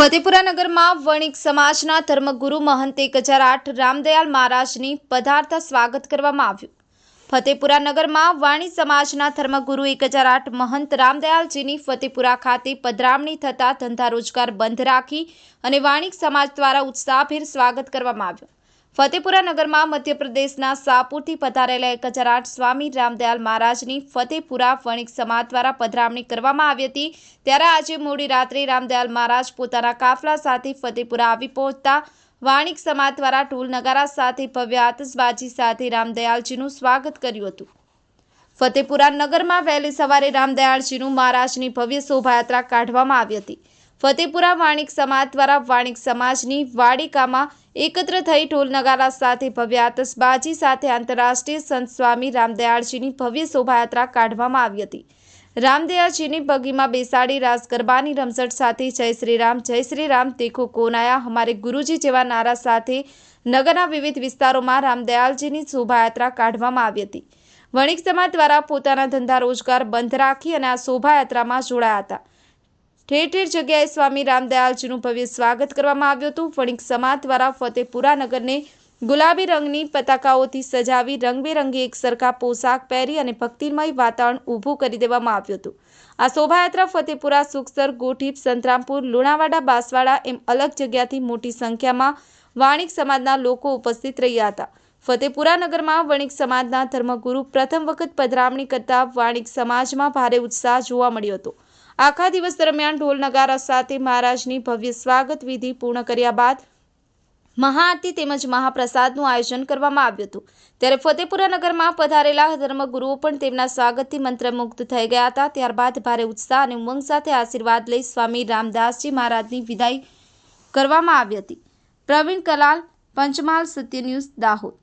ફતેપુરા નગરમાં વણિક સમાજના ધર્મગુરુ મહંત એક હજાર આઠ રામદયાલ મહારાજની પધારતા સ્વાગત કરવામાં આવ્યું. ફતેપુરા નગરમાં વાણી સમાજના ધર્મગુરુ એક હજાર આઠ મહંત રામદયાલજીની ફતેપુરા ખાતે પધરામણી થતા ધંધા રોજગાર બંધ રાખી અને વાણિક સમાજ દ્વારા ઉત્સાહભેર સ્વાગત કરવામાં આવ્યું. ફતેપુરા નગરમાં મધ્યપ્રદેશના સાપુરથી પધારેલા એક હજાર આઠ સ્વામી રામદયાલ મહારાજની ફતેપુરા વણિક સમાજ દ્વારા પધરામણી કરવામાં આવી હતી. ત્યારે આજે મોડી રાત્રે રામદયાલ મહારાજ પોતાના કાફલા સાથે ફતેપુરા આવી પહોંચતા વાણિક સમાજ દ્વારા ઢોલ નગારા સાથે ભવ્ય આતશબાજી સાથે રામદયાલજીનું સ્વાગત કર્યું હતું. ફતેપુરા નગરમાં વહેલી સવારે રામદયાળજીનું મહારાજની ભવ્ય શોભાયાત્રા કાઢવામાં આવી હતી. ફતેપુરા વાણિક સમાજ દ્વારા વાણિક સમાજની વાડિકામાં એકત્ર થઈ ઢોલ નગારા સાથે ભવ્ય આતશબાજી સાથે આંતરરાષ્ટ્રીય સંત સ્વામી રામદયાળજીની ભવ્ય શોભાયાત્રા કાઢવામાં આવી હતી. રામદયાળજીની બગીમાં બેસાડી રાસ ગરબાની રમઝટ સાથે જય શ્રી રામ જય શ્રી રામ દેખો કોનાયા હમારે ગુરુજી જેવા નારા સાથે નગરના વિવિધ વિસ્તારોમાં રામદયાળજીની શોભાયાત્રા કાઢવામાં આવી હતી. વણિક સમાજ દ્વારા પોતાના ધંધા રોજગાર બંધ રાખી અને આ શોભાયાત્રામાં જોડાયા હતા. ઠેર ઠેર જગ્યાએ સ્વામી રામદયાલજીનું ભવ્ય સ્વાગત કરવામાં આવ્યું હતું. વણિક સમાજ દ્વારા ફતેપુરા નગરને ગુલાબી રંગની પતાકાઓથી સજાવી રંગબેરંગી એક સરખા પોશાક પહેરી અને ભક્તિમય વાતાવરણ ઊભું કરી દેવામાં આવ્યું હતું. આ શોભાયાત્રા ફતેપુરા, સુખસર, ગોઠીપ, સંતરામપુર, લુણાવાડા, બાંસવાડા એમ અલગ જગ્યાથી મોટી સંખ્યામાં વાણિક સમાજના લોકો ઉપસ્થિત રહ્યા હતા. ફતેપુરા નગરમાં વણિક સમાજના ધર્મગુરુ પ્રથમ વખત પધરામણી કરતા વાણિક સમાજમાં ભારે ઉત્સાહ જોવા મળ્યો હતો. આખા દિવસ દરમિયાન ઢોલ નગારા સાથે મહારાજની ભવ્ય સ્વાગત વિધિ પૂર્ણ કર્યા બાદ મહાઆરતી તેમજ મહાપ્રસાદનું આયોજન કરવામાં આવ્યું હતું. ત્યારે ફતેપુરા નગરમાં પધારેલા ધર્મગુરુઓ પણ તેમના સ્વાગતથી મંત્રમુગ્ધ થઈ ગયા હતા. ત્યારબાદ ભારે ઉત્સાહ અને ઉમંગ સાથે આશીર્વાદ લઈ સ્વામી રામદાસજી મહારાજની વિદાય કરવામાં આવી હતી. પ્રવીણ કલાલ, પંચમહાલ સત્ય ન્યૂઝ, દાહોદ.